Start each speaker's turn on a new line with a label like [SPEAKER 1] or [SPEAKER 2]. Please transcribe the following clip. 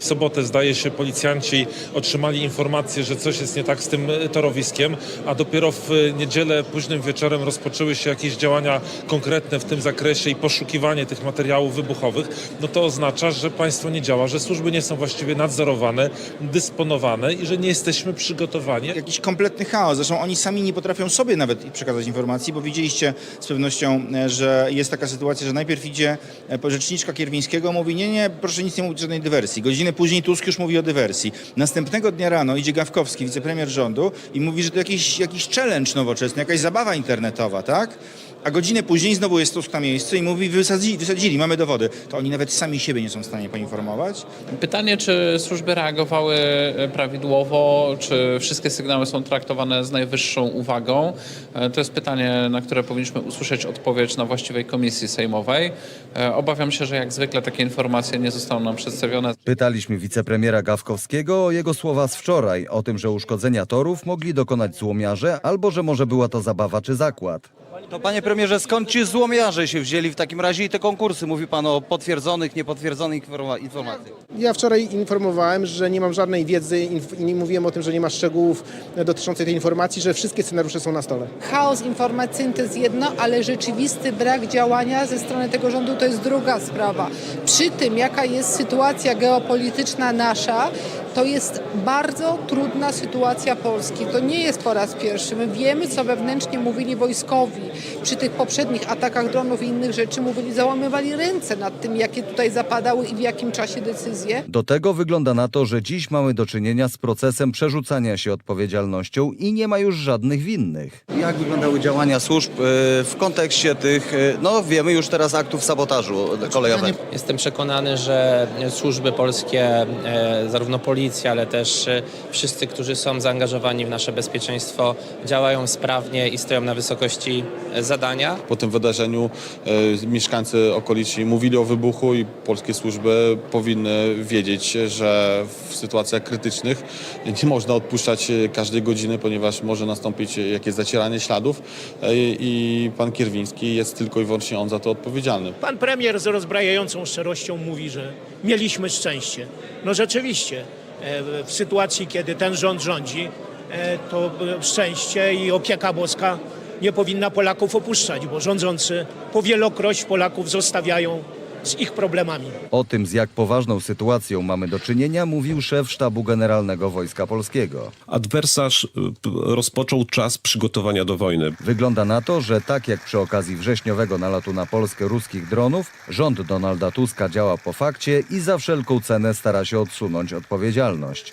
[SPEAKER 1] W sobotę, zdaje się, policjanci otrzymali informację, że coś jest nie tak z tym e, torowiskiem, a dopiero w e, niedzielę późnym wieczorem rozpoczęły się jakieś działania konkretne w tym zakresie i poszukiwanie tych materiałów wybuchowych. No to oznacza, że państwo nie działa, że służby nie są właściwie nadzorowane, dysponowane i że nie jesteśmy przygotowani.
[SPEAKER 2] Jakiś kompletny chaos. Zresztą oni sami nie potrafią sobie nawet przekazać informacji, bo widzieliście z pewnością, e, że jest taka sytuacja, że najpierw idzie rzeczniczka Kierwińskiego, mówi nie, nie, proszę nic nie mówić żadnej dywersji. Godzinę później Tusk już mówi o dywersji. Następnego dnia rano idzie Gawkowski, wicepremier rządu i mówi, że to jakiś, jakiś challenge nowoczesny, jakaś zabawa internetowa, tak? A godzinę później znowu jest Tusk na miejscu i mówi, wysadzili, wysadzili, mamy dowody. To oni nawet sami siebie nie są w stanie poinformować.
[SPEAKER 3] Pytanie, czy służby reagowały e, prawidłowo, czy wszystkie sygnały są traktowane z najwyższą uwagą? E, To jest pytanie, na które powinniśmy usłyszeć odpowiedź na właściwej komisji sejmowej. E, Obawiam się, że jak zwykle takie informacje nie zostaną nam przedstawione.
[SPEAKER 4] Pytaliśmy wicepremiera Gawkowskiego o jego słowa z wczoraj, o tym, że uszkodzenia torów mogli dokonać złomiarze, albo że może była to zabawa czy zakład.
[SPEAKER 5] To panie premierze, skąd ci złomiarze się wzięli w takim razie i te konkursy? Mówi pan o potwierdzonych, niepotwierdzonych informa- informacjach.
[SPEAKER 6] Ja wczoraj informowałem, że nie mam żadnej wiedzy i nie mówiłem o tym, że nie ma szczegółów dotyczących tej informacji, że wszystkie scenariusze są na stole.
[SPEAKER 7] Chaos informacyjny to jest jedno, ale rzeczywisty brak działania ze strony tego rządu to jest druga sprawa. Przy tym, jaka jest sytuacja geopolityczna nasza, to jest bardzo trudna sytuacja Polski. To nie jest po raz pierwszy. My wiemy, co wewnętrznie mówili wojskowi. Przy tych poprzednich atakach dronów i innych rzeczy mówili, załamywali ręce nad tym, jakie tutaj zapadały i w jakim czasie decyzje.
[SPEAKER 4] Do tego wygląda na to, że dziś mamy do czynienia z procesem przerzucania się odpowiedzialnością i nie ma już żadnych winnych.
[SPEAKER 5] Jak wyglądały działania służb e, w kontekście tych, e, no wiemy już teraz aktów sabotażu kolejowego?
[SPEAKER 8] Jestem przekonany, że służby polskie, e, zarówno policja, ale też e, wszyscy, którzy są zaangażowani w nasze bezpieczeństwo, działają sprawnie i stoją na wysokości e, zadania.
[SPEAKER 9] Po tym wydarzeniu e, mieszkańcy okoliczni mówili o wybuchu i polskie służby powinny wiedzieć, że w sytuacjach krytycznych nie można odpuszczać e, każdej godziny, ponieważ może nastąpić jakieś zacieranie śladów e, i pan Kierwiński jest tylko i wyłącznie on za to odpowiedzialny.
[SPEAKER 10] Pan premier z rozbrajającą szczerością mówi, że mieliśmy szczęście. No rzeczywiście, w sytuacji, kiedy ten rząd rządzi, e, to e, szczęście i opieka boska nie powinna Polaków opuszczać, bo rządzący powielokroć Polaków zostawiają z ich problemami.
[SPEAKER 4] O tym, z jak poważną sytuacją mamy do czynienia, mówił szef Sztabu Generalnego Wojska Polskiego.
[SPEAKER 11] Adwersarz y, rozpoczął czas przygotowania do wojny.
[SPEAKER 4] Wygląda na to, że tak jak przy okazji wrześniowego nalotu na Polskę ruskich dronów, rząd Donalda Tuska działa po fakcie i za wszelką cenę stara się odsunąć odpowiedzialność.